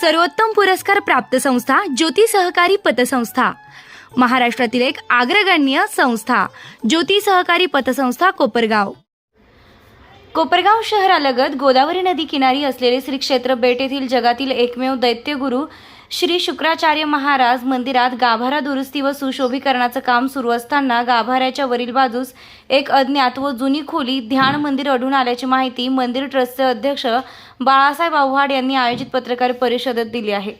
सर्वोत्तम पुरस्कार प्राप्त संस्था ज्योती सहकारी पतसंस्था. महाराष्ट्रातील एक अग्रगण्य संस्था ज्योती सहकारी पतसंस्था कोपरगाव. कोपरगाव शहरालगत गोदावरी नदी किनारी असलेले श्री क्षेत्र बेट येथील जगातील एकमेव दैत्यगुरु श्री शुक्राचार्य महाराज मंदिरात गाभारा दुरुस्ती व सुशोभीकरणाचं काम सुरू असताना गाभाऱ्याच्या वरील बाजूस एक अज्ञात व जुनी खोली ध्यान मंदिर अढून आल्याची माहिती मंदिर ट्रस्टचे अध्यक्ष बाळासाहेब आव्हाड यांनी आयोजित पत्रकार परिषदेत दिली आहे.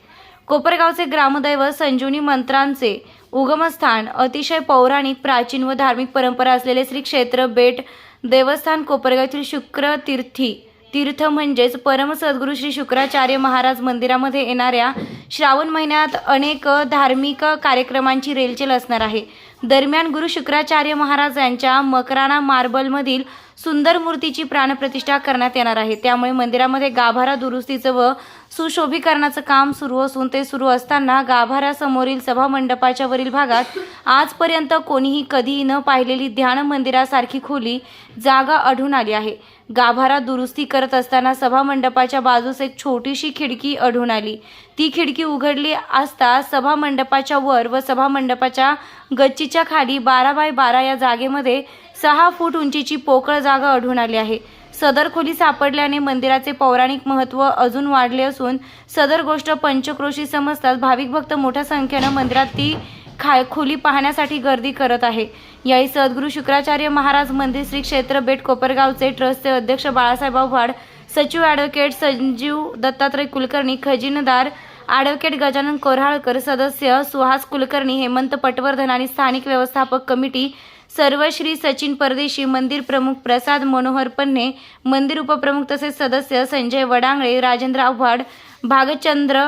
कोपरगावचे ग्रामदैवत संजीवनी मंत्रांचे उगमस्थान अतिशय पौराणिक प्राचीन व धार्मिक परंपरा असलेले श्री क्षेत्र बेट देवस्थान कोपरगावतील शुक्र तीर्थी तीर्थ म्हणजेच परमसद्गुरू श्री शुक्राचार्य महाराज मंदिरामध्ये येणाऱ्या श्रावण महिन्यात अनेक धार्मिक कार्यक्रमांची रेलचेल असणार आहे. दरम्यान गुरु शुक्राचार्य महाराज यांच्या मकराणा मार्बलमधील सुंदर मूर्तीची प्राणप्रतिष्ठा करण्यात येणार आहे. त्यामुळे मंदिरामध्ये गाभारा दुरुस्तीचं व सुशोभीकरणाचं काम सुरू असून ते सुरू असताना गाभाऱ्यासमोरील सभा मंडपाच्या वरील भागात आजपर्यंत कोणीही कधीही न पाहिलेली ध्यान मंदिरासारखी खोली जागा आढळून आली आहे. गाभारा दुरुस्ती करत असताना सभा मंडपाच्या बाजूस एक छोटीशी खिडकी आढळून आली. ती खिडकी उघडली असता सभा मंडपाच्या वर व सभा मंडपाच्या गच्चीच्या खाली बारा बाय बारा या जागेमध्ये सहा फूट उंचीची पोकळ जागा आढळून आली आहे. सदर खोली सापडल्याने मंदिराचे पौराणिक महत्त्व अजून वाढले असून सदर गोष्ट पंचक्रोशी समजतात भाविक भक्त मोठ्या संख्येनं मंदिरात ती खा खोली पाहण्यासाठी गर्दी करत आहे. याही सद्गुरू शुक्राचार्य महाराज मंदिर श्री क्षेत्र बेट कोपरगावचे ट्रस्टचे अध्यक्ष बाळासाहेब आव्हाड सचिव ॲडव्होकेट संजीव दत्तात्रय कुलकर्णी खजिनदार ॲडव्होकेट गजानन कोऱ्हाळकर सदस्य सुहास कुलकर्णी हेमंत पटवर्धन आणि स्थानिक व्यवस्थापक कमिटी सर्व श्री सचिन परदेशी मंदिर प्रमुख प्रसाद मनोहर पन्ने मंदिर उपप्रमुख तसेच सदस्य संजय वडांगळे राजेंद्र आव्हाड भागचंद्र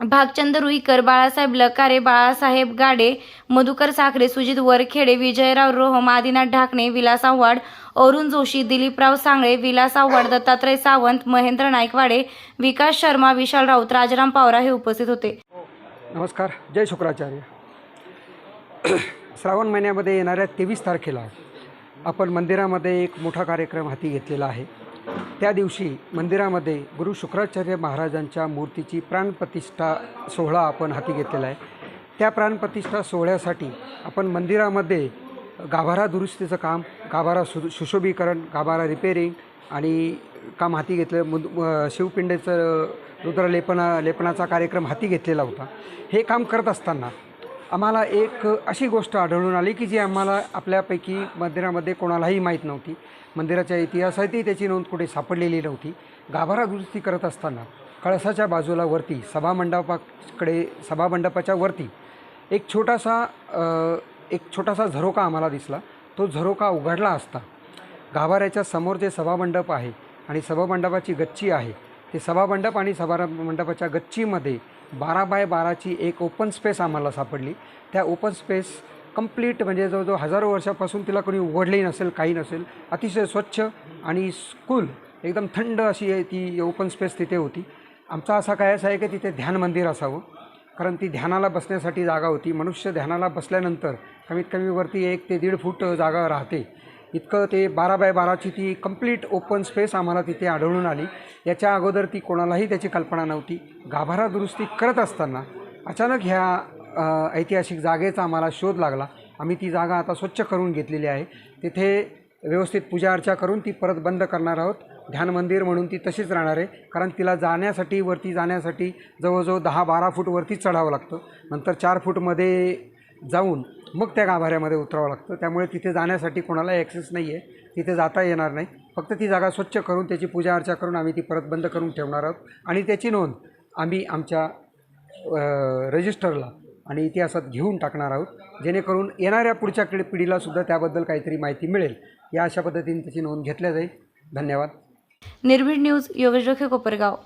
भागचंद रुईकर बाळासाहेब लकारे बाळासाहेब गाडे मधुकर साखरे सुजित वरखेडे विजयराव रोहम आदिनाथ ढाकणे विलास आव्हाड अरुण जोशी दिलीपराव सांगळे विलास आव्हाड दत्तात्रय सावंत महेंद्र नाईकवाडे विकास शर्मा विशाल राऊत राजाराम पावरा हे उपस्थित होते. नमस्कार. जय शुक्राचार्य. श्रावण महिन्यामध्ये येणाऱ्या तेवीस तारखेला आपण मंदिरामध्ये एक मोठा कार्यक्रम हाती घेतलेला आहे. त्या दिवशी मंदिरामध्ये गुरु शुक्राचार्य महाराजांच्या मूर्तीची प्राणप्रतिष्ठा सोहळा आपण हाती घेतलेला आहे. त्या प्राणप्रतिष्ठा सोहळ्यासाठी आपण मंदिरामध्ये गाभारा दुरुस्तीचं काम गाभारा सु सुशोभीकरण गाभारा रिपेरिंग आणि काम हाती घेतलं. मुद शिवपिंडेचं रुद्रलेपना लेपनाचा कार्यक्रम हाती घेतलेला होता. हे काम करत असताना आम्हाला एक अशी गोष्ट आढळून आली की जी आम्हाला आपल्यापैकी मंदिरामध्ये कोणालाही माहीत नव्हती. मंदिराच्या इतिहासातही त्याची नोंद कुठे सापडलेली नव्हती. गाभारा दुरुस्ती करत असताना कळसाच्या बाजूला वरती सभामंडपाकडे सभामंडपाच्या वरती एक छोटासा एक छोटासा झरोका आम्हाला दिसला. तो झरोका उघडला असता. गाभाऱ्याच्या समोर जे सभामंडप आहे आणि सभामंडपाची गच्ची आहे ते सभामंडप आणि सभा मंडपाच्या गच्चीमध्ये बारा बाय बाराची एक ओपन स्पेस आम्हाला सापडली. त्या ओपन स्पेस कंप्लीट म्हणजे जवळजवळ हजारो वर्षापासून तिला कोणी उघडली नसेल काही नसेल. अतिशय स्वच्छ आणि स्कूल एकदम थंड अशी ती ओपन स्पेस तिथे होती. आमचा असा काय असा आहे की तिथे ध्यान मंदिर असावं. कारण ती ध्यानाला बसण्यासाठी जागा होती. मनुष्य ध्यानाला बसल्यानंतर कमीत कमी वरती एक ते दीड फूट जागा राहते. इतकं ते बारा बाय बाराची ती कंप्लीट ओपन स्पेस आम्हाला तिथे आढळून आली. याच्या अगोदर ती कोणालाही त्याची कल्पना नव्हती. गाभारा दुरुस्ती करत असताना अचानक ह्या ऐतिहासिक जागेचा आम्हाला शोध लागला. आम्ही ती जागा आता स्वच्छ करून घेतलेली आहे. तिथे व्यवस्थित पूजा अर्चा करून ती परत बंद करणार आहोत. ध्यान मंदिर म्हणून ती तशीच राहणार आहे. कारण तिला जाण्यासाठी वरती जाण्यासाठी जवळजवळ दहा बारा फूट वरतीच चढावं लागतं. नंतर चार फूटमध्ये जाऊन मग त्या गाभाऱ्यामध्ये उतरावं लागतं. त्यामुळे तिथे जाण्यासाठी कोणाला ॲक्सेस नाही आहे तिथे जाता येणार नाही. फक्त ती जागा स्वच्छ करून त्याची पूजा अर्चा करून आम्ही ती परत बंद करून ठेवणार आहोत. आणि त्याची नोंद आम्ही आमच्या रजिस्टरला आणि इतिहासात घेऊन टाकणार आहोत. जेणेकरून येणाऱ्या पुढच्या पिढी पिढीलासुद्धा त्याबद्दल काहीतरी माहिती मिळेल. या अशा पद्धतीने त्याची नोंद घेतल्या जाईल. धन्यवाद. निर्भीड न्यूज योगेश जोखे कोपरगाव.